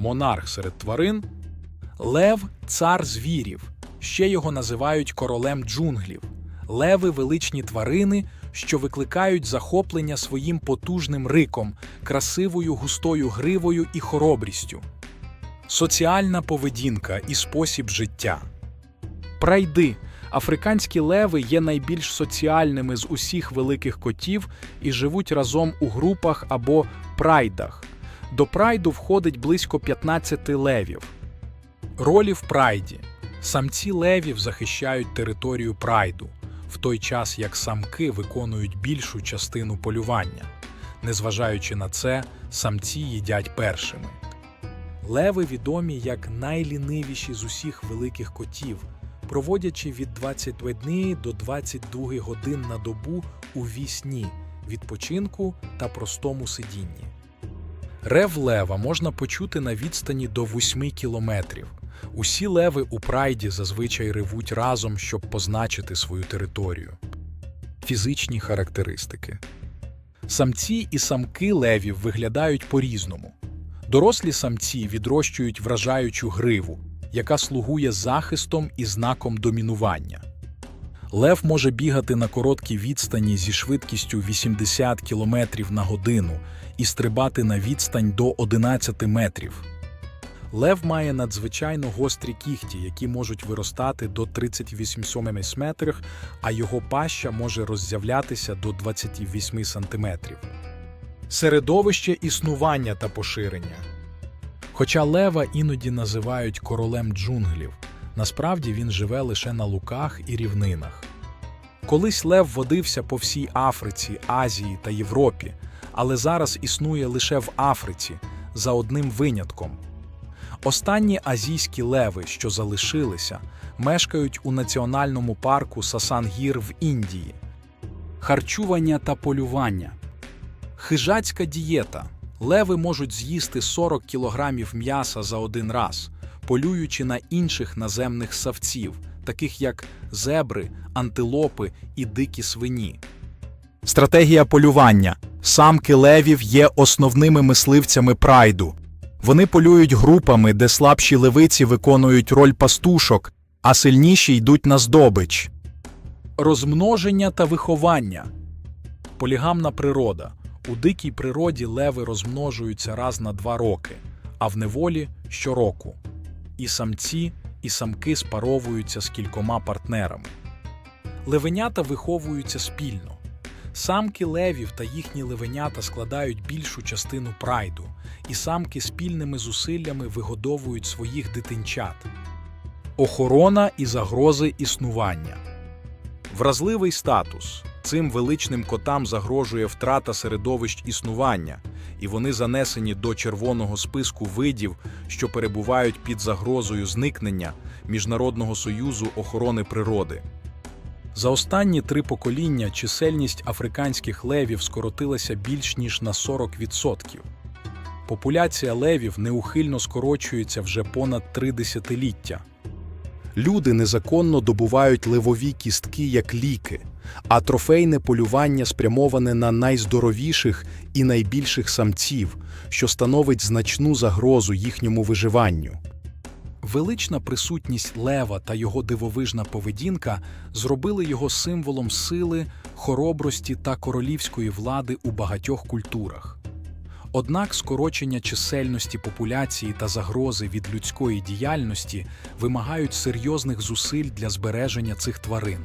монарх серед тварин. Лев цар звірів. Ще його називають королем джунглів. Леви величні тварини, що викликають захоплення своїм потужним риком, красивою густою гривою і хоробрістю. Соціальна поведінка і спосіб життя. Прайди. Африканські леви є найбільш соціальними з усіх великих котів і живуть разом у групах або прайдах. До прайду входить близько 15 левів. Ролі в прайді. Самці левів захищають територію прайду, в той час як самки виконують більшу частину полювання. Незважаючи на це, самці їдять першими. Леви відомі як найлінивіші з усіх великих котів, проводячи від 21 до 22 годин на добу у вісні, відпочинку та простому сидінні. Рев лева можна почути на відстані до 8 кілометрів. Усі леви у прайді зазвичай ревуть разом, щоб позначити свою територію. Фізичні характеристики самці і самки левів виглядають по-різному. Дорослі самці відрощують вражаючу гриву, яка слугує захистом і знаком домінування. Лев може бігати на короткій відстані зі швидкістю 80 км на годину і стрибати на відстань до 11 метрів. Лев має надзвичайно гострі кігті, які можуть виростати до 38 метрів, а його паща може роззявлятися до 28 сантиметрів. Середовище існування та поширення. Хоча лева іноді називають королем джунглів, насправді він живе лише на луках і рівнинах. Колись лев водився по всій Африці, Азії та Європі, але зараз існує лише в Африці за одним винятком. Останні азійські леви, що залишилися, мешкають у національному парку Сасангір в Індії. Харчування та полювання. Хижацька дієта. Леви можуть з'їсти 40 кілограмів м'яса за один раз, полюючи на інших наземних савців, таких як зебри, антилопи і дикі свині. Стратегія полювання. Самки левів є основними мисливцями прайду. Вони полюють групами, де слабші левиці виконують роль пастушок, а сильніші йдуть на здобич. Розмноження та виховання. Полігамна природа. У дикій природі леви розмножуються раз на два роки, а в неволі щороку. І самці, і самки спаровуються з кількома партнерами. Левенята виховуються спільно. Самки левів та їхні левенята складають більшу частину прайду, і самки спільними зусиллями вигодовують своїх дитинчат. Охорона і загрози існування. Вразливий статус. Цим величним котам загрожує втрата середовищ існування, і вони занесені до червоного списку видів, що перебувають під загрозою зникнення Міжнародного союзу охорони природи. За останні три покоління чисельність африканських левів скоротилася більш ніж на 40%. Популяція левів неухильно скорочується вже понад три десятиліття. Люди незаконно добувають левові кістки як ліки, а трофейне полювання спрямоване на найздоровіших і найбільших самців, що становить значну загрозу їхньому виживанню. Велична присутність лева та його дивовижна поведінка зробили його символом сили, хоробрості та королівської влади у багатьох культурах. Однак скорочення чисельності популяції та загрози від людської діяльності вимагають серйозних зусиль для збереження цих тварин.